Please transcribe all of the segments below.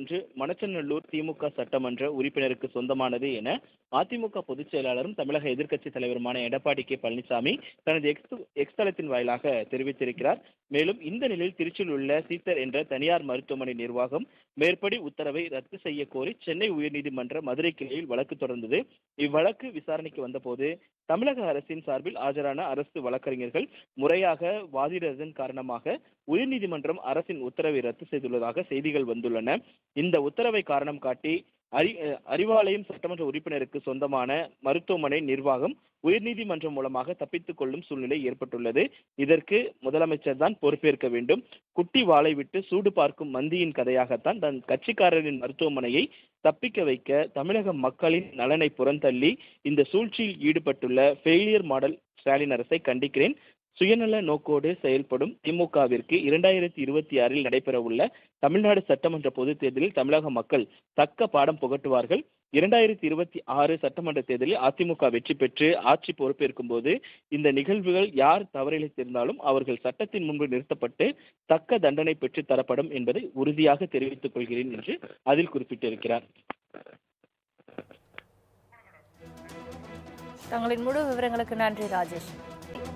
ஒன்று மணச்சநல்லூர் திமுக சட்டமன்ற உறுப்பினருக்கு சொந்தமானது என அதிமுக பொதுச் செயலாளரும் தமிழக எதிர்க்கட்சித் தலைவருமான எடப்பாடி கே பழனிசாமி தனது எக்ஸ் எக்ஸ் தளத்தின் வாயிலாக தெரிவித்திருக்கிறார். மேலும் இந்த நிலையில் திருச்சியில் உள்ள சீத்தர் என்ற தனியார் மருத்துவமனை நிர்வாகம் மேற்படி உத்தரவை ரத்து செய்ய கோரி சென்னை உயர்நீதிமன்ற மதுரை கிளையில் வழக்கு தொடர்ந்தது. இவ்வழக்கு விசாரணைக்கு வந்தபோது தமிழக அரசின் சார்பில் ஆஜரான அரசு வழக்கறிஞர்கள் முறையாக வாதிடதன் காரணமாக உயர்நீதிமன்றம் அரசின் உத்தரவை ரத்து செய்துள்ளதாக செய்திகள் வந்துள்ளன. இந்த உத்தரவை காரணம் காட்டி அறி அறிவாலயம் சட்டமன்ற உறுப்பினருக்கு சொந்தமான மருத்துவமனை நிர்வாகம் உயர்நீதிமன்றம் மூலமாக தப்பித்துக் கொள்ளும் சூழ்நிலை ஏற்பட்டுள்ளது. இதற்கு முதலமைச்சர் தான் பொறுப்பேற்க வேண்டும். குட்டி வாளை விட்டு சூடு பார்க்கும் மந்தியின் கதையாகத்தான் தன் கட்சிக்காரரின் மருத்துவமனையை தப்பிக்க வைக்க தமிழக மக்களின் நலனை புறந்தள்ளி இந்த சூழ்ச்சியில் ஈடுபட்டுள்ள ஃபெயிலியர் மாடல் ஸ்டாலின் அரசை கண்டிக்கிறேன். சுயநல நோக்கோடு செயல்படும் திமுகவிற்கு இரண்டாயிரத்தி இருபத்தி ஆறில் நடைபெறவுள்ள தமிழ்நாடு சட்டமன்ற பொதுத் தேர்தலில் தமிழக மக்கள் தக்க பாடம் புகட்டுவார்கள். இரண்டாயிரத்தி இருபத்தி ஆறு சட்டமன்ற தேர்தலில் அதிமுக வெற்றி பெற்று ஆட்சி பொறுப்பேற்கும் போது இந்த நிகழ்வுகள் யார் தவறிழைத்திருந்தாலும் அவர்கள் சட்டத்தின் முன்பு நிறுத்தப்பட்டு தக்க தண்டனை பெற்று தரப்படும் என்பதை உறுதியாக தெரிவித்துக் கொள்கிறேன் என்று அதில் குறிப்பிட்டிருக்கிறார். தங்களின் முழு விவரங்களுக்கு நன்றி ராஜேஷ்.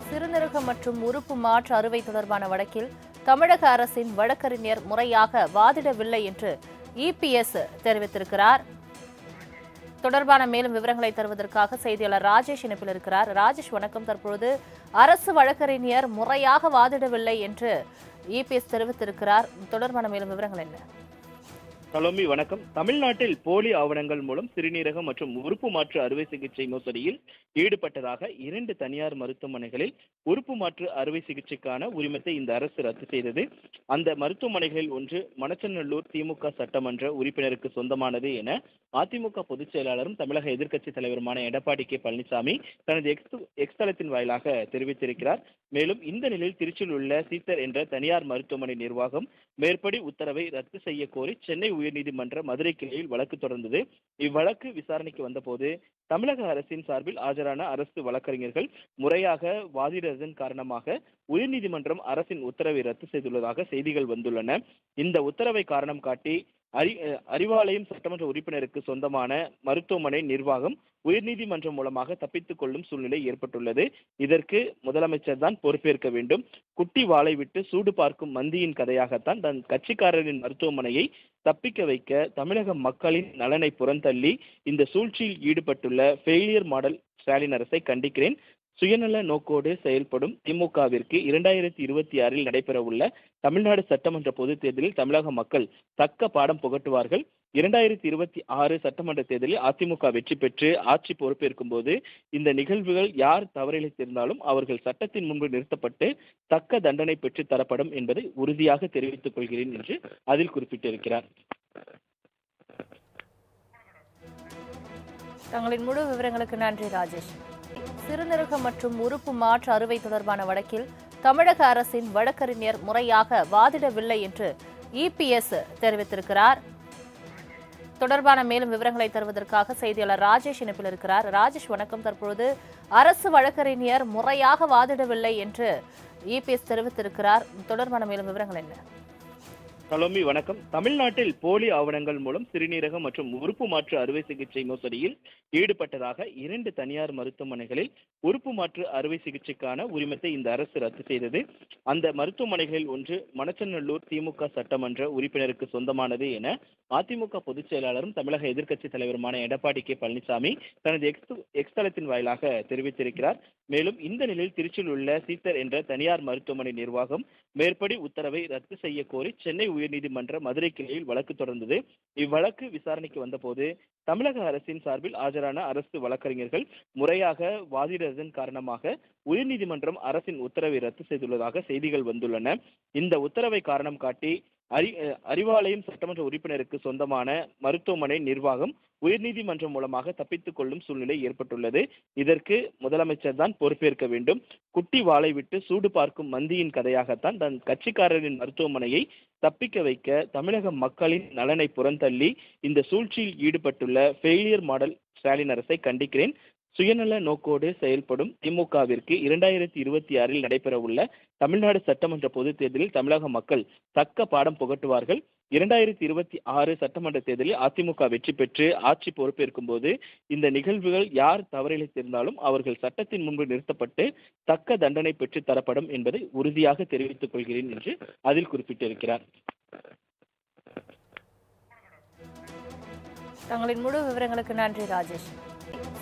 சிறுநீரகம் மற்றும் உறுப்பு மாற்று அறுவை தொடர்பான வழக்கில் தமிழக அரசின் வழக்கறிஞர் முறையாக வாதிடவில்லை என்று இபிஎஸ் தெரிவித்திருக்கிறார். தொடர்பான மேலும் விவரங்களை தருவதற்காக செய்தியாளர் ராஜேஷ் இணைப்பில் இருக்கிறார். ராஜேஷ் வணக்கம். தற்பொழுது அரசு வழக்கறிஞர் முறையாக வாதிடவில்லை என்று இபிஎஸ் தெரிவித்திருக்கிறார். தொடர்பான மேலும் விவரங்கள் என்ன? கலோமி வணக்கம். தமிழ்நாட்டில் போலி ஆவணங்கள் மூலம் சிறுநீரகம் மற்றும் உறுப்பு மாற்று அறுவை சிகிச்சை மோசடியில் ஈடுபட்டதாக இரண்டு தனியார் மருத்துவமனைகளில் உறுப்பு மாற்று அறுவை சிகிச்சைக்கான உரிமத்தை இந்த அரசு ரத்து செய்தது. அந்த மருத்துவமனைகளில் ஒன்று மணச்சநல்லூர் திமுக சட்டமன்ற உறுப்பினருக்கு சொந்தமானது என அதிமுக பொதுச் செயலாளரும் தமிழக எதிர்க்கட்சி தலைவருமான எடப்பாடி கே பழனிசாமி தனது எக்ஸ் எக்ஸ் தளத்தின் வாயிலாக தெரிவித்திருக்கிறார். மேலும் இந்த நிலையில் திருச்சியில் உள்ள சீத்தர் என்ற தனியார் மருத்துவமனை நிர்வாகம் மேற்படி உத்தரவை ரத்து செய்ய கோரி சென்னை உயர்நீதிமன்ற மதுரை கிளையில் வழக்கு தொடர்ந்தது. இவ்வழக்கு விசாரணைக்கு வந்தபோது தமிழக அரசின் சார்பில் ஆஜரான அரசு வழக்கறிஞர்கள் முறையாக வாதிடதன் காரணமாக உயர்நீதிமன்றம் அரசின் உத்தரவை ரத்து செய்துள்ளதாக செய்திகள் வந்துள்ளன. இந்த உத்தரவை காரணம் காட்டி அறி அறிவாலயம் சட்டமன்ற உறுப்பினருக்கு சொந்தமான மருத்துவமனை நிர்வாகம் உயர்நீதிமன்றம் மூலமாக தப்பித்துக் கொள்ளும் சூழ்நிலை ஏற்பட்டுள்ளது. இதற்கு முதலமைச்சர் தான் பொறுப்பேற்க வேண்டும். குட்டி வாளை விட்டு சூடு பார்க்கும் மந்தியின் கதையாகத்தான் தன் கட்சிக்காரரின் மருத்துவமனையை தப்பிக்க வைக்க தமிழக மக்களின் நலனை புறந்தள்ளி இந்த சூழ்ச்சியில் ஈடுபட்டுள்ள ஃபெயிலியர் மாடல் ஸ்டாலின் அரசை கண்டிக்கிறேன். சுயநல நோக்கோடு செயல்படும் திமுகவிற்கு இரண்டாயிரத்தி இருபத்தி ஆறில் நடைபெறவுள்ள தமிழ்நாடு சட்டமன்ற பொதுத் தேர்தலில் தமிழக மக்கள் தக்க பாடம் புகட்டுவார்கள். இரண்டாயிரத்தி இருபத்தி ஆறு சட்டமன்ற தேர்தலில் அதிமுக வெற்றி பெற்று ஆட்சி பொறுப்பேற்கும் போது இந்த நிகழ்வுகள் யார் தவறிழைத்திருந்தாலும் அவர்கள் சட்டத்தின் முன்பு நிறுத்தப்பட்டு தக்க தண்டனை பெற்று தரப்படும் என்பதை உறுதியாக தெரிவித்துக் கொள்கிறேன் என்று அதில் குறிப்பிட்டிருக்கிறார். தங்களின் முழு விவரங்களுக்கு நன்றி ராஜேஷ். சிறுநீரக மற்றும் உறுப்பு மாற்று அறுவை தொடர்பான வழக்கில் தமிழக அரசின் வழக்கறிஞர் முறையாக வாதிடவில்லை என்று இபிஎஸ் தெரிவித்திருக்கிறார். தொடர்பான மேலும் விவரங்களை தருவதற்காக செய்தியாளர் ராஜேஷ் இணைப்பில் இருக்கிறார். ராஜேஷ் வணக்கம். தற்பொழுது அரசு வழக்கறிஞர் முறையாக வாதிடவில்லை என்று இபிஎஸ் தெரிவித்திருக்கிறார். தொடர்பான மேலும் விவரங்கள் என்ன? கலோமி வணக்கம். தமிழ்நாட்டில் போலி ஆவணங்கள் மூலம் சிறுநீரகம் மற்றும் உறுப்பு மாற்று அறுவை சிகிச்சை மோசடியில் ஈடுபட்டதாக இரண்டு தனியார் மருத்துவமனைகளில் உறுப்பு மாற்று அறுவை சிகிச்சைக்கான உரிமத்தை இந்த அரசு ரத்து செய்தது. அந்த மருத்துவமனைகளில் ஒன்று மணச்சநல்லூர் திமுக சட்டமன்ற உறுப்பினருக்கு சொந்தமானது என அதிமுக பொதுச் செயலாளரும் தமிழக எதிர்க்கட்சி தலைவருமான எடப்பாடி கே. பழனிசாமி தனது எக்ஸ் எக்ஸ் தளத்தின் வாயிலாக தெரிவித்திருக்கிறார். மேலும் இந்த நிலையில் திருச்சியில் உள்ள சீத்தர் என்ற தனியார் மருத்துவமனை நிர்வாகம் மேற்படி உத்தரவை ரத்து செய்ய கோரி சென்னை உயர்நீதிமன்ற மதுரை கிளையில் வழக்கு தொடர்ந்தது. இவ்வழக்கு விசாரணைக்கு வந்தபோது தமிழக அரசின் சார்பில் ஆஜரான அரசு வழக்கறிஞர்கள் முறையாக வாதிடதன் காரணமாக உயர்நீதிமன்றம் அரசின் உத்தரவை ரத்து செய்துள்ளதாக செய்திகள் வந்துள்ளன. இந்த உத்தரவை காரணம் காட்டி அறி அறிவாலயம் சட்டமன்ற உறுப்பினருக்கு சொந்தமான மருத்துவமனை நிர்வாகம் உயர்நீதிமன்றம் மூலமாக தப்பித்துக் கொள்ளும் சூழ்நிலை ஏற்பட்டுள்ளது. இதற்கு முதலமைச்சர் தான் பொறுப்பேற்க வேண்டும். குட்டி வாளை விட்டு சூடு பார்க்கும் மந்தியின் கதையாகத்தான் தன் கட்சிக்காரரின் மருத்துவமனையை தப்பிக்க வைக்க தமிழக மக்களின் நலனை புறந்தள்ளி இந்த சூழ்ச்சியில் ஈடுபட்டுள்ள ஃபெயிலியர் மாடல் ஸ்டாலின் அரசை கண்டிக்கிறேன். சுயநல நோக்கோடு செயல்படும் திமுகவிற்கு இரண்டாயிரத்தி இருபத்தி ஆறில் நடைபெறவுள்ள தமிழ்நாடு சட்டமன்ற பொதுத் தேர்தலில் தமிழக மக்கள் தக்க பாடம் புகட்டுவார்கள். இரண்டாயிரத்தி இருபத்தி ஆறு சட்டமன்ற தேர்தலில் அதிமுக வெற்றி பெற்று ஆட்சி பொறுப்பேற்கும் போது இந்த நிகழ்வுகள் யார் தவறிழைத்திருந்தாலும் அவர்கள் சட்டத்தின் முன்பு நிறுத்தப்பட்டு தக்க தண்டனை பெற்று தரப்படும் என்பதை உறுதியாக தெரிவித்துக் கொள்கிறேன் என்று அதில் குறிப்பிட்டிருக்கிறார். தங்களின் முழு விவரங்களுக்கு நன்றி ராஜேஷ்.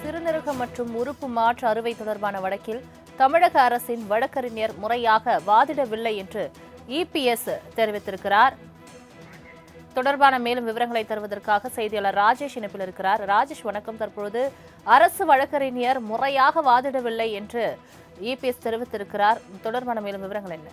சிறுநீரகம் மற்றும் உறுப்பு மாற்று அறுவை தொடர்பான வழக்கில் தமிழக அரசின் வழக்கறிஞர் முறையாக வாதிடவில்லை என்று இபிஎஸ் தெரிவித்திருக்கிறார். தொடர்பான மேலும் விவரங்களை தருவதற்காக செய்தியாளர் ராஜேஷ் இணைப்பில் இருக்கிறார். ராஜேஷ் வணக்கம். தற்பொழுது அரசு வழக்கறிஞர் முறையாக வாதிடவில்லை என்று இபிஎஸ் தெரிவித்திருக்கிறார். தொடர்பான மேலும் விவரங்கள் என்ன?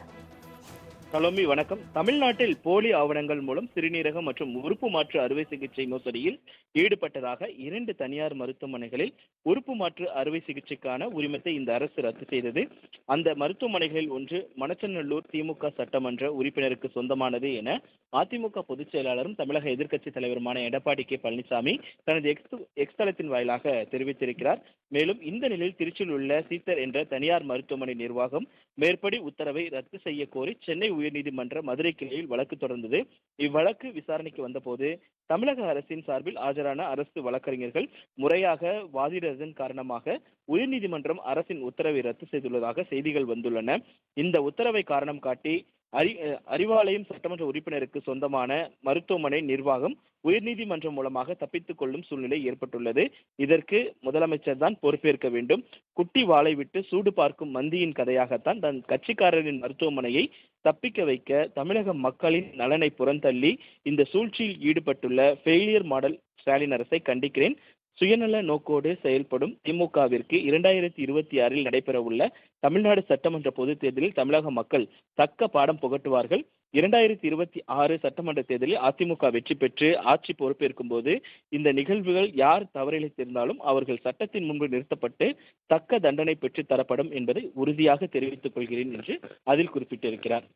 கலோமி வணக்கம். தமிழ்நாட்டில் போலி ஆவணங்கள் மூலம் சிறுநீரகம் மற்றும் உறுப்பு மாற்று அறுவை சிகிச்சை மோசடியில் ஈடுபட்டதாக இரண்டு தனியார் மருத்துவமனைகளில் உறுப்பு மாற்று அறுவை சிகிச்சைக்கான உரிமத்தை இந்த அரசு ரத்து செய்தது. அந்த மருத்துவமனைகளில் ஒன்று மணச்சநல்லூர் திமுக சட்டமன்ற உறுப்பினருக்கு சொந்தமானது என அதிமுக பொதுச் செயலாளரும் தமிழக எதிர்க்கட்சி தலைவருமான எடப்பாடி கே. பழனிசாமி தனது எக்ஸ் எக்ஸ் தளத்தின் வாயிலாக தெரிவித்திருக்கிறார். மேலும் இந்த நிலையில் திருச்சியில் உள்ள சீத்தர் என்ற தனியார் மருத்துவமனை நிர்வாகம் மேற்படி உத்தரவை ரத்து செய்ய கோரி சென்னை உயர்நீதிமன்ற மதுரை கிளையில் வழக்கு தொடர்ந்தது. இவ்வழக்கு விசாரணைக்கு வந்தபோது தமிழக அரசின் சார்பில் ஆஜரான அரசு வழக்கறிஞர்கள் முறையாக வாதிடதன் காரணமாக உயர்நீதிமன்றம் அரசின் உத்தரவை ரத்து செய்துள்ளதாக செய்திகள் வந்துள்ளன. இந்த உத்தரவை காரணம் காட்டி அறி அறிவாலயம் சட்டமன்ற உறுப்பினருக்கு சொந்தமான மருத்துவமனை நிர்வாகம் உயர்நீதிமன்றம் மூலமாக தப்பித்துக் கொள்ளும் சூழ்நிலை ஏற்பட்டுள்ளது. இதற்கு முதலமைச்சர் தான் பொறுப்பேற்க வேண்டும். குட்டி வாளை விட்டு சூடு பார்க்கும் மந்தியின் கதையாகத்தான் தன் கட்சிக்காரரின் மருத்துவமனையை தப்பிக்க வைக்க தமிழக மக்களின் நலனை புறந்தள்ளி இந்த சூழ்ச்சியில் ஈடுபட்டுள்ள ஃபெயிலியர் மாடல் ஸ்டாலின் அரசை கண்டிக்கிறேன். சுயநல நோக்கோடு செயல்படும் திமுகவிற்கு இரண்டாயிரத்தி இருபத்தி ஆறில் நடைபெறவுள்ள தமிழ்நாடு சட்டமன்ற பொதுத் தேர்தலில் தமிழக மக்கள் தக்க பாடம் புகட்டுவார்கள். இரண்டாயிரத்தி இருபத்தி ஆறு சட்டமன்ற தேர்தலில் அதிமுக வெற்றி பெற்று ஆட்சி பொறுப்பேற்கும் போது இந்த நிகழ்வுகள் யார் தவறிழைத்திருந்தாலும் அவர்கள் சட்டத்தின் முன்பு நிறுத்தப்பட்டு தக்க தண்டனை பெற்று தரப்படும் என்பதை உறுதியாக தெரிவித்துக் கொள்கிறேன் என்று அதில் குறிப்பிட்டிருக்கிறார்.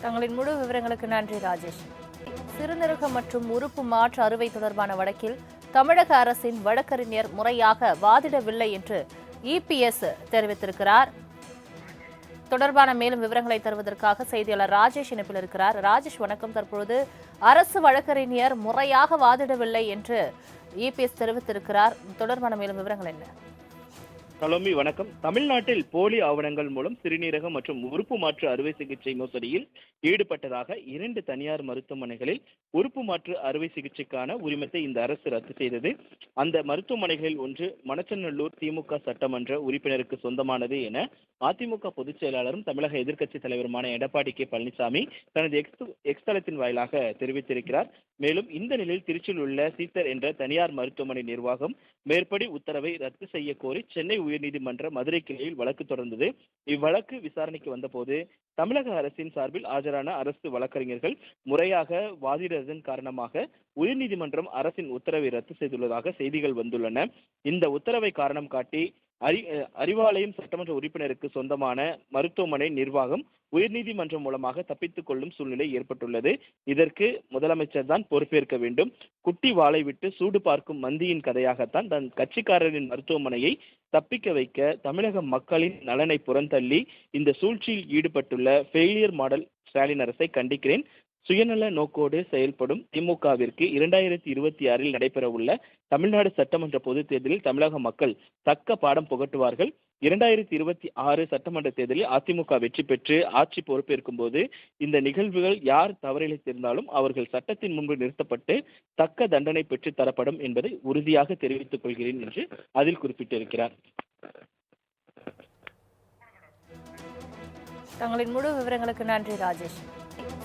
தங்களின் முழு விவரங்களுக்கு நன்றி ராஜேஷ். சிறுநீரகம் மற்றும் உறுப்பு மாற்று அறுவை தொடர்பான வழக்கில் தமிழக அரசின் வழக்கறிஞர் முறையாக வாதிடவில்லை என்று இபிஎஸ் தெரிவித்திருக்கிறார். தொடர்பான மேலும் விவரங்களை தருவதற்காக செய்தியாளர் ராஜேஷ் இணைப்பில் இருக்கிறார். ராஜேஷ் வணக்கம். தற்பொழுது அரசு வழக்கறிஞர் முறையாக வாதிடவில்லை என்று இபிஎஸ் தெரிவித்திருக்கிறார். தொடர்பான மேலும் விவரங்கள் என்ன? கலோமி வணக்கம். தமிழ்நாட்டில் போலி ஆவணங்கள் மூலம் சிறுநீரகம் மற்றும் உறுப்பு மாற்று அறுவை சிகிச்சை மோசடியில் ஈடுபட்டதாக இரண்டு தனியார் மருத்துவமனைகளில் உறுப்பு மாற்று அறுவை சிகிச்சைக்கான உரிமத்தை இந்த அரசு ரத்து செய்தது. அந்த மருத்துவமனைகளில் ஒன்று மணச்சநல்லூர் திமுக சட்டமன்ற உறுப்பினருக்கு சொந்தமானது என அதிமுக பொதுச் செயலாளரும் தமிழக எதிர்க்கட்சித் தலைவருமான எடப்பாடி கே. பழனிசாமி தனது எக்ஸ் எக்ஸ் தளத்தின் வாயிலாக தெரிவித்திருக்கிறார். மேலும் இந்த நிலையில் திருச்சியில் உள்ள சீத்தர் என்ற தனியார் மருத்துவமனை நிர்வாகம் மேற்படி உத்தரவை ரத்து செய்ய கோரி சென்னை உயர்நீதிமன்ற மதுரை கிளையில் வழக்கு தொடர்ந்தது. இவ்வழக்கு விசாரணைக்கு வந்தபோது தமிழக அரசின் சார்பில் ஆஜரான அரசு வழக்கறிஞர்கள் முறையாக வாதிடதன் காரணமாக உயர்நீதிமன்றம் அரசின் உத்தரவை ரத்து செய்துள்ளதாக செய்திகள் வந்துள்ளன. இந்த உத்தரவை காரணம் காட்டி அறி அறிவாலயம் சட்டமன்ற உறுப்பினருக்கு சொந்தமான மருத்துவமனை நிர்வாகம் உயர்நீதிமன்றம் மூலமாக தப்பித்துக் கொள்ளும் சூழ்நிலை ஏற்பட்டுள்ளது. இதற்கு முதலமைச்சர் தான் பொறுப்பேற்க வேண்டும். குட்டி வாளை விட்டு சூடு பார்க்கும் மந்தியின் கதையாகத்தான் தன் கட்சிக்காரரின் மருத்துவமனையை தப்பிக்க வைக்க தமிழக மக்களின் நலனை புறந்தள்ளி இந்த சூழ்ச்சியில் ஈடுபட்டுள்ள ஃபெயிலியர் மாடல் ஸ்டாலின் அரசை கண்டிக்கிறேன். சுயநல நோக்கோடு செயல்படும் திமுகவிற்கு இரண்டாயிரத்தி இருபத்தி ஆறில் நடைபெறவுள்ள தமிழ்நாடு சட்டமன்ற பொதுத் தேர்தலில் தமிழக மக்கள் தக்க பாடம் புகட்டுவார்கள். இரண்டாயிரத்தி இருபத்தி ஆறு சட்டமன்ற தேர்தலில் அதிமுக வெற்றி பெற்று ஆட்சி பொறுப்பேற்கும் போது இந்த நிகழ்வுகள் யார் தவறிழைத்திருந்தாலும் அவர்கள் சட்டத்தின் முன்பு நிறுத்தப்பட்டு தக்க தண்டனை பெற்று தரப்படும் என்பதை உறுதியாக தெரிவித்துக் கொள்கிறேன் என்று அதில் குறிப்பிட்டிருக்கிறார். தங்களின் முழு விவரங்களுக்கு நன்றி ராஜேஷ்.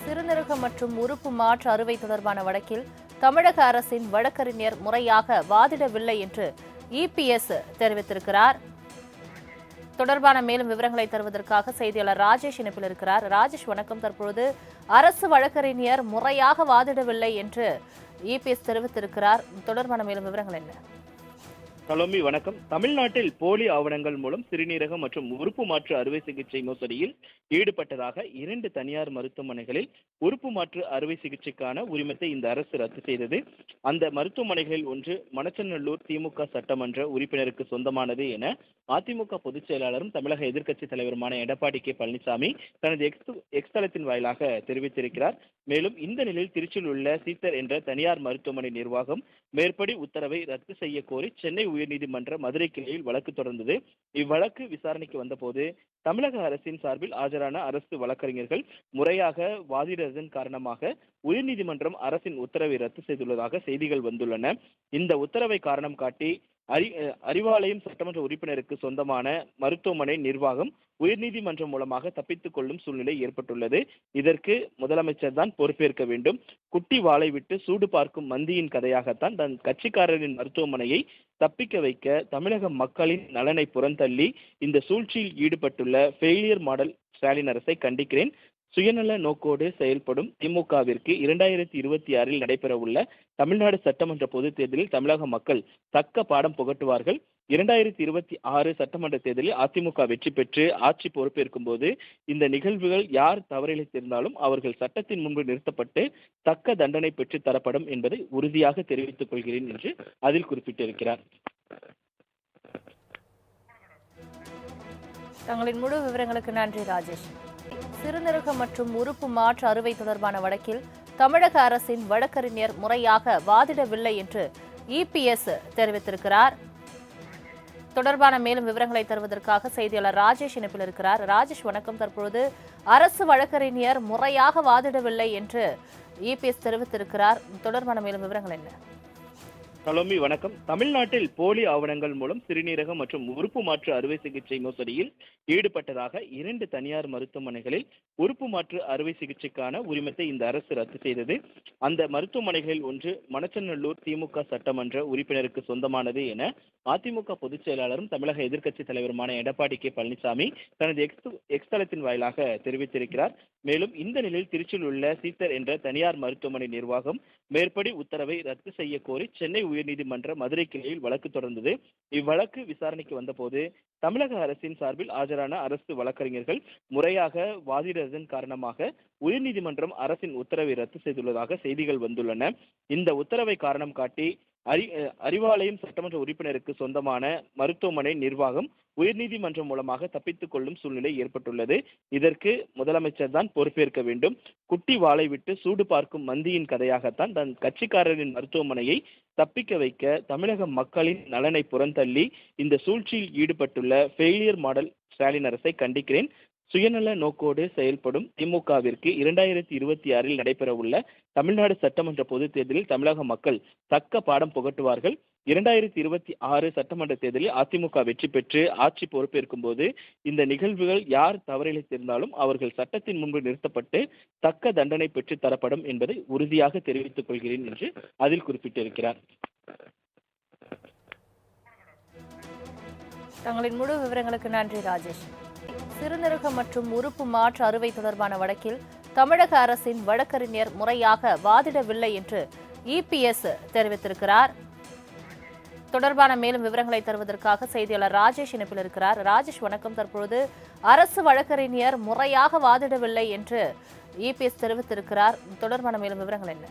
சிறுநீரக மற்றும் உறுப்பு மாற்று அறுவை தொடர்பான வழக்கில் தமிழக அரசின் வழக்கறிஞர் முறையாக வாதிடவில்லை என்று இபிஎஸ் தெரிவித்திருக்கிறார். தொடர்பான மேலும் விவரங்களை தருவதற்காக செய்தியாளர் ராஜேஷ் இணைப்பில் இருக்கிறார். ராஜேஷ் வணக்கம். தற்பொழுது அரசு வழக்கறிஞர் முறையாக வாதிடவில்லை என்று இபிஎஸ் தெரிவித்திருக்கிறார். தொடர்பான மேலும் விவரங்கள் என்ன? சலோமி வணக்கம். தமிழ்நாட்டில் போலி ஆவணங்கள் மூலம் சிறுநீரகம் மற்றும் உறுப்பு மாற்று அறுவை சிகிச்சை மோசடியில் ஈடுபட்டதாக இரண்டு தனியார் மருத்துவமனைகளில் உறுப்பு மாற்று அறுவை சிகிச்சைக்கான உரிமத்தை இந்த அரசு ரத்து செய்தது. அந்த மருத்துவமனைகளில் ஒன்று மணச்சநல்லூர் திமுக சட்டமன்ற உறுப்பினருக்கு சொந்தமானது என அதிமுக பொதுச் செயலாளரும் தமிழக எதிர்க்கட்சி தலைவருமான எடப்பாடி கே பழனிசாமி தனது எக்ஸ் எக்ஸ் தளத்தின் வாயிலாக தெரிவித்திருக்கிறார். மேலும் இந்த நிலையில் திருச்சியில் உள்ள சீத்தர் என்ற தனியார் மருத்துவமனை நிர்வாகம் மேற்படி உத்தரவை ரத்து செய்ய கோரி சென்னை உயர்நீதிமன்ற மதுரை கிளையில் வழக்கு தொடர்ந்தது. இவ்வழக்கு விசாரணைக்கு வந்தபோது தமிழக அரசின் சார்பில் ஆஜரான அரசு வழக்கறிஞர்கள் முறையாக வாதிடதன் காரணமாக உயர்நீதிமன்றம் அரசின் உத்தரவை ரத்து செய்துள்ளதாக செய்திகள் வந்துள்ளன. இந்த உத்தரவை காரணம் காட்டி அறி அறிவாலயம் சட்டமன்ற உறுப்பினருக்கு சொந்தமான மருத்துவமனை நிர்வாகம் உயர்நீதிமன்றம் மூலமாக தப்பித்துக் கொள்ளும் சூழ்நிலை ஏற்பட்டுள்ளது. இதற்கு முதலமைச்சர் தான் பொறுப்பேற்க வேண்டும். குட்டி வாளை விட்டு சூடு பார்க்கும் மந்தியின் கதையாகத்தான் தன் கட்சிக்காரரின் மருத்துவமனையை தப்பிக்க வைக்க தமிழக மக்களின் நலனை புறந்தள்ளி இந்த சூழ்ச்சியில் ஈடுபட்டுள்ள ஃபெயிலியர் மாடல் ஸ்டாலின் அரசை கண்டிக்கிறேன். சுயநல நோக்கோடு செயல்படும் திமுகவிற்கு இரண்டாயிரத்தி இருபத்தி ஆறில் நடைபெறவுள்ள தமிழ்நாடு சட்டமன்ற பொதுத் தேர்தலில் தமிழக மக்கள் தக்க பாடம் புகட்டுவார்கள். இரண்டாயிரத்தி இருபத்தி ஆறு சட்டமன்ற தேர்தலில் அதிமுக வெற்றி பெற்று ஆட்சி பொறுப்பேற்கும் போது இந்த நிகழ்வுகள் யார் தவறிழைத்திருந்தாலும் அவர்கள் சட்டத்தின் முன்பு நிறுத்தப்பட்டு தக்க தண்டனை பெற்று தரப்படும் என்பதை உறுதியாக தெரிவித்துக் கொள்கிறேன் என்று அதில் குறிப்பிட்டிருக்கிறார். தங்களின் முழு விவரங்களுக்கு நன்றி ராஜேஷ். சிறுநீரக மற்றும் உறுப்பு மாற்று அறுவை தொடர்பான வழக்கில் தமிழக அரசின் வழக்கறிஞர் முறையாக வாதிடவில்லை என்று இபிஎஸ் தெரிவித்திருக்கிறார். தொடர்பான மேலும் விவரங்களை தருவதற்காக செய்தியாளர் ராஜேஷ் இணைப்பில் இருக்கிறார். ராஜேஷ் வணக்கம். தற்பொழுது அரசு வழக்கறிஞர் முறையாக வாதிடவில்லை என்று இபிஎஸ் தெரிவித்திருக்கிறார். தொடர்பான மேலும் விவரங்கள் என்ன? சலோமி வணக்கம். தமிழ்நாட்டில் போலி ஆவணங்கள் மூலம் சிறுநீரகம் மற்றும் உறுப்பு மாற்று அறுவை சிகிச்சை மோசடியில் ஈடுபட்டதாக இரண்டு தனியார் மருத்துவமனைகளில் உறுப்பு மாற்று அறுவை சிகிச்சைக்கான உரிமத்தை இந்த அரசு ரத்து செய்தது. அந்த மருத்துவமனைகளில் ஒன்று மணச்சநல்லூர் திமுக சட்டமன்ற உறுப்பினருக்கு சொந்தமானது என அதிமுக பொதுச் செயலாளரும் தமிழக எதிர்க்கட்சித் தலைவருமான எடப்பாடி கே. பழனிசாமி தனது எக்ஸ் எக்ஸ் தளத்தின் வாயிலாக தெரிவித்திருக்கிறார். மேலும் இந்த நிலையில் திருச்சியில் உள்ள சீத்தர் என்ற தனியார் மருத்துவமனை நிர்வாகம் மேற்படி உத்தரவை ரத்து செய்ய கோரி சென்னை உயர்நீதிமன்ற மதுரை கிளையில் வழக்கு தொடர்ந்தது. இவ்வழக்கு விசாரணைக்கு வந்தபோது தமிழக அரசின் சார்பில் ஆஜரான அரசு வழக்கறிஞர்கள் முறையாக வாதிடதன் காரணமாக உயர்நீதிமன்றம் அரசின் உத்தரவை ரத்து செய்துள்ளதாக செய்திகள் வந்துள்ளன. இந்த உத்தரவை காரணம் காட்டி அறி அறிவாலயம் சட்டமன்ற உறுப்பினருக்கு சொந்தமான மருத்துவமனை நிர்வாகம் உயர்நீதிமன்றம் மூலமாக தப்பித்துக் கொள்ளும் சூழ்நிலை ஏற்பட்டுள்ளது. இதற்கு முதலமைச்சர் தான் பொறுப்பேற்க வேண்டும். குட்டி வாளை விட்டு சூடு பார்க்கும் மந்தியின் கதையாகத்தான் தன் கட்சிக்காரரின் மருத்துவமனையை தப்பிக்க வைக்க தமிழக மக்களின் நலனை புறந்தள்ளி இந்த சூழ்ச்சியில் ஈடுபட்டுள்ள ஃபெயிலியர் மாடல் ஸ்டாலின் அரசை கண்டிக்கிறேன். சுயநல நோக்கோடு செயல்படும் திமுகவிற்கு இரண்டாயிரத்தி இருபத்தி ஆறில் நடைபெறவுள்ள தமிழ்நாடு சட்டமன்ற பொதுத் தேர்தலில் தமிழக மக்கள் தக்க பாடம் புகட்டுவார்கள். இரண்டாயிரத்தி இருபத்தி ஆறு சட்டமன்ற தேர்தலில் அதிமுக வெற்றி பெற்று ஆட்சி பொறுப்பேற்கும் போது இந்த நிகழ்வுகள் யார் தவறிழைத்திருந்தாலும் அவர்கள் சட்டத்தின் முன்பு நிறுத்தப்பட்டு தக்க தண்டனை பெற்று தரப்படும் என்பதை உறுதியாக தெரிவித்துக் கொள்கிறேன் என்று அதில் குறிப்பிட்டிருக்கிறார். தங்களின் முழு விவரங்களுக்கு நன்றி ராஜேஷ். சிறுநீரகம் மற்றும் உறுப்பு மாற்று அறுவை தொடர்பான வழக்கில் தமிழக அரசின் வழக்கறிஞர் முறையாக வாதிடவில்லை என்று இபிஎஸ் தெரிவித்திருக்கிறார். தொடர்பான மேலும் விவரங்களை தருவதற்காக செய்தியாளர் ராஜேஷ் இணைப்பில் இருக்கிறார். ராஜேஷ் வணக்கம். தற்பொழுது அரசு வழக்கறிஞர் முறையாக வாதிடவில்லை என்று இபிஎஸ் தெரிவித்திருக்கிறார். தொடர்பான மேலும் விவரங்கள் என்ன?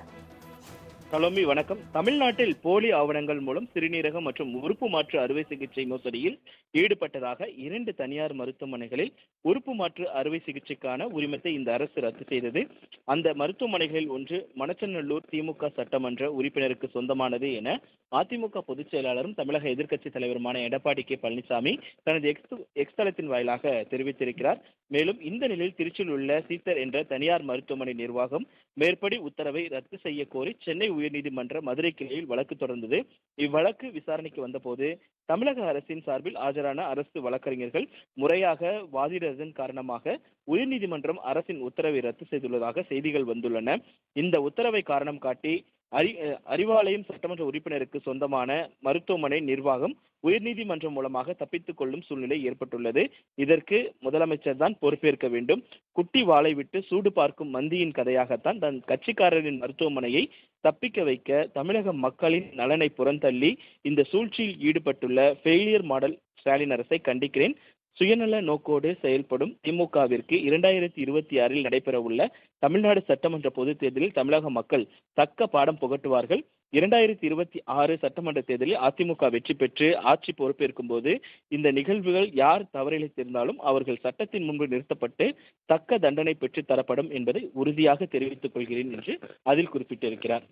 கலோமி வணக்கம். தமிழ்நாட்டில் போலி ஆவணங்கள் மூலம் சிறுநீரகம் மற்றும் உறுப்பு மாற்று அறுவை சிகிச்சை மோசடியில் ஈடுபட்டதாக இரண்டு தனியார் மருத்துவமனைகளில் உறுப்பு மாற்று அறுவை சிகிச்சைக்கான உரிமத்தை இந்த அரசு ரத்து செய்தது. அந்த மருத்துவமனைகளில் ஒன்று மணச்சநல்லூர் திமுக சட்டமன்ற உறுப்பினருக்கு சொந்தமானது என அதிமுக பொதுச் செயலாளரும் தமிழக எதிர்க்கட்சி தலைவருமான எடப்பாடி கே. பழனிசாமி தனது எக்ஸ் எக்ஸ் தளத்தின் வாயிலாக தெரிவித்திருக்கிறார். மேலும் இந்த நிலையில் திருச்சியில் உள்ள சீத்தர் என்ற தனியார் மருத்துவமனை நிர்வாகம் மேற்படி உத்தரவை ரத்து செய்ய கோரி சென்னை உயர்நீதிமன்ற மதுரை கிளையில் வழக்கு தொடர்ந்தது. இவ்வழக்கு விசாரணைக்கு வந்தபோது தமிழக அரசின் சார்பில் ஆஜரான அரசு வழக்கறிஞர்கள் முறையாக வாதிடதன் காரணமாக உயர்நீதிமன்றம் அரசின் உத்தரவை ரத்து செய்துள்ளதாக செய்திகள் வந்துள்ளன. இந்த உத்தரவை காரணம் காட்டி அறி அறிவாலயம் சட்டமன்ற உறுப்பினருக்கு சொந்தமான மருத்துவமனை நிர்வாகம் உயர்நீதிமன்றம் மூலமாக தப்பித்துக் கொள்ளும் சூழ்நிலை ஏற்பட்டுள்ளது. இதற்கு முதலமைச்சர் தான் பொறுப்பேற்க வேண்டும். குட்டி வாளை விட்டு சூடு பார்க்கும் மந்தியின் கதையாகத்தான் தன் கட்சிக்காரரின் மருத்துவமனையை தப்பிக்க வைக்க தமிழக மக்களின் நலனை புறந்தள்ளி இந்த சூழ்ச்சியில் ஈடுபட்டுள்ள ஃபெயிலியர் மாடல் ஸ்டாலின் அரசை கண்டிக்கிறேன். சுயநல நோக்கோடு செயல்படும் திமுகவிற்கு இரண்டாயிரத்தி இருபத்தி ஆறில் நடைபெறவுள்ள தமிழ்நாடு சட்டமன்ற பொதுத் தேர்தலில் தமிழக மக்கள் தக்க பாடம் புகட்டுவார்கள். இரண்டாயிரத்தி இருபத்தி ஆறு சட்டமன்ற தேர்தலில் அதிமுக வெற்றி பெற்று ஆட்சி பொறுப்பேற்கும் போது இந்த நிகழ்வுகள் யார் தவறிழைத்திருந்தாலும் அவர்கள் சட்டத்தின் முன்பு நிறுத்தப்பட்டு தக்க தண்டனை பெற்று தரப்படும் என்பதை உறுதியாக தெரிவித்துக் கொள்கிறேன் என்று அதில் குறிப்பிட்டிருக்கிறார்.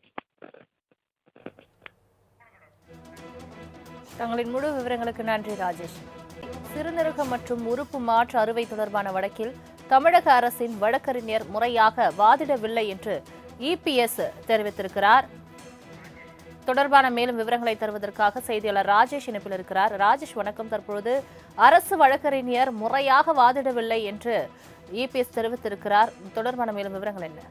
தங்களின் முழு விவரங்களுக்கு நன்றி ராஜேஷ். சிறுநீரக மற்றும் உறுப்பு மாற்று அறுவை தொடர்பான வழக்கில் தமிழக அரசின் வழக்கறிஞர் முறையாக வாதிடவில்லை என்று இபிஎஸ் தெரிவித்திருக்கிறார். தொடர்பான மேலும் விவரங்களை தருவதற்காக செய்தியாளர் ராஜேஷ் இணைப்பில் இருக்கிறார். ராஜேஷ் வணக்கம். தற்பொழுது அரசு வழக்கறிஞர் முறையாக வாதிடவில்லை என்று இபிஎஸ் தெரிவித்திருக்கிறார். தொடர்பான மேலும் விவரங்கள் என்ன?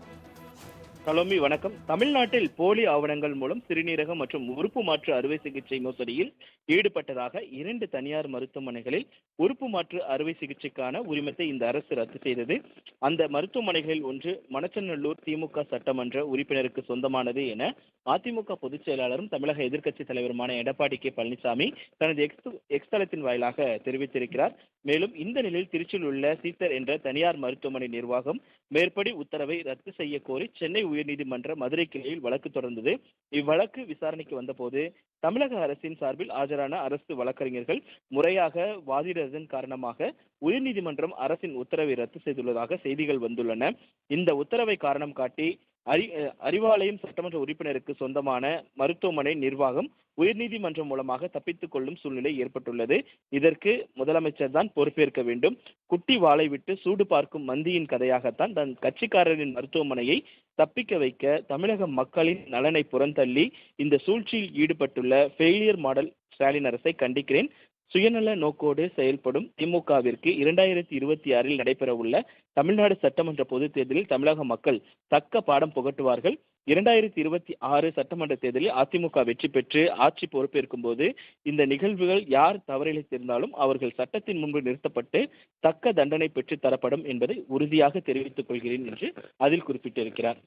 கலோமி வணக்கம். தமிழ்நாட்டில் போலி ஆவணங்கள் மூலம் சிறுநீரகம் மற்றும் உறுப்பு மாற்று அறுவை சிகிச்சை மோசடியில் ஈடுபட்டதாக இரண்டு தனியார் மருத்துவமனைகளில் உறுப்பு மாற்று அறுவை சிகிச்சைக்கான உரிமத்தை இந்த அரசு ரத்து செய்தது. அந்த மருத்துவமனைகளில் ஒன்று மணச்சநல்லூர் திமுக சட்டமன்ற உறுப்பினருக்கு சொந்தமானது என அதிமுக பொதுச் செயலாளரும் தமிழக எதிர்க்கட்சி தலைவருமான எடப்பாடி கே. பழனிசாமி தனது எக்ஸ் எக்ஸ் தளத்தின் வாயிலாக தெரிவித்திருக்கிறார். மேலும் இந்த நிலையில் திருச்சியில் உள்ள சீத்தர் என்ற தனியார் மருத்துவமனை நிர்வாகம் மேற்படி உத்தரவை ரத்து செய்ய கோரி சென்னை உயர்நீதிமன்ற மதுரை கிளையில் வழக்கு தொடர்ந்தது. இவ்வழக்கு விசாரணைக்கு வந்தபோது தமிழக அரசின் சார்பில் ஆஜரான அரசு வழக்கறிஞர்கள் முறையாக வாதிடுவதன் காரணமாக உயர்நீதிமன்றம் அரசின் உத்தரவை ரத்து செய்துள்ளதாக செய்திகள் வந்துள்ளன. இந்த உத்தரவை காரணம் காட்டி அறி அறிவாலயம் சட்டமன்ற உறுப்பினருக்கு சொந்தமான மருத்துவமனை நிர்வாகம் உயர்நீதிமன்றம் மூலமாக தப்பித்துக் கொள்ளும் சூழ்நிலை ஏற்பட்டுள்ளது. இதற்கு முதலமைச்சர் தான் பொறுப்பேற்க வேண்டும். குட்டி வாளை விட்டு சூடு பார்க்கும் மந்தியின் கதையாகத்தான் தன் கட்சிக்காரரின் மருத்துவமனையை தப்பிக்க வைக்க தமிழக மக்களின் நலனை புறந்தள்ளி இந்த சூழ்ச்சியில் ஈடுபட்டுள்ள ஃபெயிலியர் மாடல் ஸ்டாலின் அரசை கண்டிக்கிறேன். சுயநல நோக்கோடு செயல்படும் திமுகவிற்கு இரண்டாயிரத்தி இருபத்தி ஆறில் நடைபெறவுள்ள தமிழ்நாடு சட்டமன்ற பொதுத் தேர்தலில் தமிழக மக்கள் தக்க பாடம் புகட்டுவார்கள். இரண்டாயிரத்தி இருபத்தி ஆறு சட்டமன்ற தேர்தலில் அதிமுக வெற்றி பெற்று ஆட்சி பொறுப்பேற்கும் போது இந்த நிகழ்வுகள் யார் தவறிழைத்திருந்தாலும் அவர்கள் சட்டத்தின் முன்பு நிறுத்தப்பட்டு தக்க தண்டனை பெற்று தரப்படும் என்பதை உறுதியாக தெரிவித்துக் கொள்கிறேன் என்று அதில் குறிப்பிட்டிருக்கிறார்.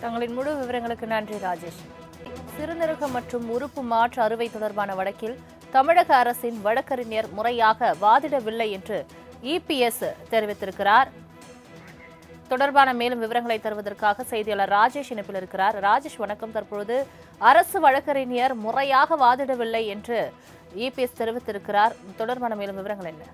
தங்களின் முழு விவரங்களுக்கு நன்றி ராஜேஷ். சிறுநீரகம் மற்றும் உறுப்பு மாற்று அறுவை தொடர்பான வழக்கில் தமிழக அரசின் வழக்கறிஞர் முறையாக வாதிடவில்லை என்று இபிஎஸ் தெரிவித்திருக்கிறார். தொடர்பான மேலும் விவரங்களை தருவதற்காக செய்தியாளர் ராஜேஷ் இணைப்பில் இருக்கிறார். ராஜேஷ் வணக்கம். தற்பொழுது அரசு வழக்கறிஞர் முறையாக வாதிடவில்லை என்று இபிஎஸ் தெரிவித்திருக்கிறார். தொடர்பான மேலும் விவரங்கள் என்ன?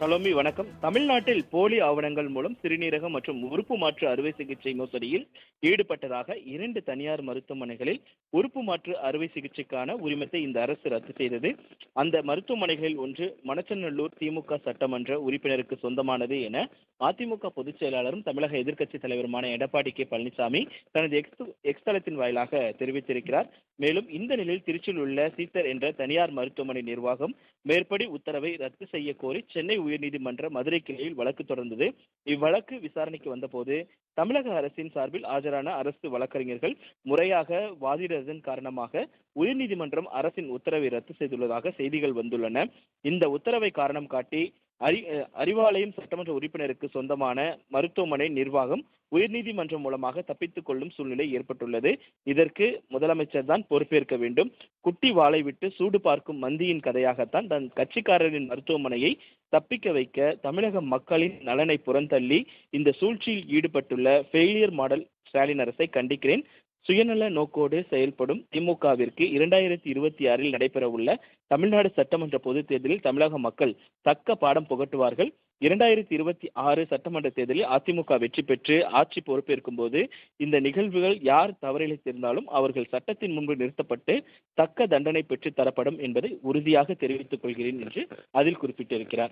கலோமி வணக்கம். தமிழ்நாட்டில் போலி ஆவணங்கள் மூலம் சிறுநீரகம் மற்றும் உறுப்பு மாற்று அறுவை சிகிச்சை மோசடியில் ஈடுபட்டதாக இரண்டு தனியார் மருத்துவமனைகளில் உறுப்பு மாற்று அறுவை சிகிச்சைக்கான உரிமத்தை இந்த அரசு ரத்து செய்தது. அந்த மருத்துவமனைகளில் ஒன்று மணச்சநல்லூர் திமுக சட்டமன்ற உறுப்பினருக்கு சொந்தமானது என அதிமுக பொதுச் செயலாளரும் தமிழக எதிர்க்கட்சி தலைவருமான எடப்பாடி கே. பழனிசாமி தனது எக்ஸ் எக்ஸ் தளத்தின் வாயிலாக தெரிவித்திருக்கிறார். மேலும் இந்த நிலையில் திருச்சியில் உள்ள சீத்தர் என்ற தனியார் மருத்துவமனை நிர்வாகம் மேற்படி உத்தரவை ரத்து செய்ய கோரி சென்னை உயர்நீதிமன்ற மதுரை கிளையில் வழக்கு தொடர்ந்தது. இவ்வழக்கு விசாரணைக்கு வந்தபோது தமிழக அரசின் சார்பில் ஆஜரான அரசு வழக்கறிஞர்கள் முறையாக வாதிடதன் காரணமாக உயர்நீதிமன்றம் அரசின் உத்தரவை ரத்து செய்துள்ளதாக செய்திகள் வந்துள்ளன. இந்த உத்தரவை காரணம் காட்டி அறி அறிவாலயம் சட்டமன்ற உறுப்பினருக்கு சொந்தமான மருத்துவமனை நிர்வாகம் உயர்நீதிமன்றம் மூலமாக தப்பித்துக் கொள்ளும் சூழ்நிலை ஏற்பட்டுள்ளது. இதற்கு முதலமைச்சர் தான் பொறுப்பேற்க வேண்டும். குட்டி வாளை விட்டு சூடு பார்க்கும் மந்தியின் கதையாகத்தான் தன் கட்சிக்காரரின் மருத்துவமனையை தப்பிக்க வைக்க தமிழக மக்களின் நலனை புறந்தள்ளி இந்த சூழ்ச்சியில் ஈடுபட்டுள்ள ஃபெயிலியர் மாடல் ஸ்டாலின் அரசை கண்டிக்கிறேன். சுயநல நோக்கோடு செயல்படும் திமுகவிற்கு இரண்டாயிரத்தி இருபத்தி ஆறில் நடைபெறவுள்ள தமிழ்நாடு சட்டமன்ற பொதுத் தேர்தலில் தமிழக மக்கள் தக்க பாடம் புகட்டுவார்கள். இரண்டாயிரத்தி இருபத்தி ஆறு சட்டமன்ற தேர்தலில் அதிமுக வெற்றி பெற்று ஆட்சி பொறுப்பேற்கும் போது இந்த நிகழ்வுகள் யார் தவறிழைத்திருந்தாலும் அவர்கள் சட்டத்தின் முன்பு நிறுத்தப்பட்டு தக்க தண்டனை பெற்று தரப்படும் என்பதை உறுதியாக தெரிவித்துக் கொள்கிறேன் என்று அதில் குறிப்பிட்டிருக்கிறார்.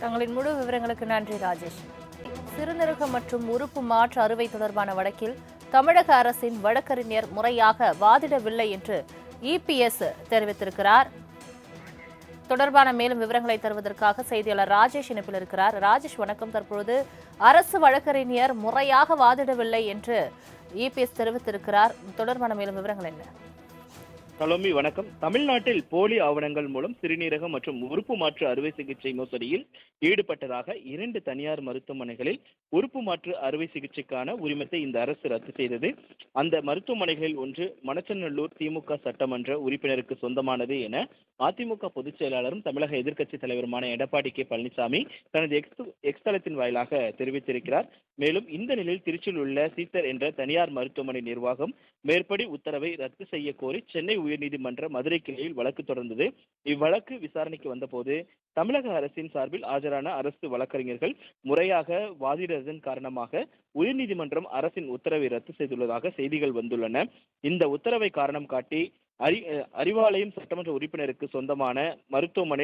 தங்களின் முழு விவரங்களுக்கு நன்றி ராஜேஷ். சிறுநீரகம் மற்றும் உறுப்பு மாற்று அறுவை தொடர்பான வழக்கில் தமிழக அரசின் வழக்கறிஞர் முறையாக வாதிடவில்லை என்று இபிஎஸ் தெரிவித்திருக்கிறார். தொடர்பான மேலும் விவரங்களை தருவதற்காக செய்தியாளர் ராஜேஷ் இணைப்பில் இருக்கிறார். ராஜேஷ் வணக்கம். தற்பொழுது அரசு வழக்கறிஞர் முறையாக வாதிடவில்லை என்று இபிஎஸ் தெரிவித்திருக்கிறார். தொடர்பான மேலும் விவரங்கள் என்ன? கலோமி வணக்கம். தமிழ்நாட்டில் போலி ஆவணங்கள் மூலம் சிறுநீரகம் மற்றும் உறுப்பு மாற்று அறுவை சிகிச்சை மோசடியில் ஈடுபட்டதாக இரண்டு தனியார் மருத்துவமனைகளில் உறுப்பு மாற்று அறுவை சிகிச்சைக்கான உரிமத்தை இந்த அரசு ரத்து செய்தது. அந்த மருத்துவமனைகளில் ஒன்று மணச்சநல்லூர் திமுக சட்டமன்ற உறுப்பினருக்கு சொந்தமானது என அதிமுக பொதுச் செயலாளரும் தமிழக எதிர்க்கட்சி தலைவருமான எடப்பாடி கே. பழனிசாமி தனது எக்ஸ் எக்ஸ் தளத்தின் வாயிலாக தெரிவித்திருக்கிறார். மேலும் இந்த நிலையில் திருச்சியில் உள்ள சீத்தர் என்ற தனியார் மருத்துவமனை நிர்வாகம் மேற்படி உத்தரவை ரத்து செய்ய கோரி சென்னை உயர்நீதிமன்ற மதுரை கிளையில் வழக்கு தொடர்ந்தது. இவ்வழக்கு விசாரணைக்கு வந்தபோது தமிழக அரசின் சார்பில் ஆஜரான அரசு வழக்கறிஞர்கள் முறையாக வாதிடதன் காரணமாக உயர்நீதிமன்றம் அரசின் உத்தரவை ரத்து செய்துள்ளதாக செய்திகள் வந்துள்ளன. இந்த உத்தரவை காரணம் காட்டி அறி அறிவாலயம் சட்டமன்ற உறுப்பினருக்கு சொந்தமான மருத்துவமனை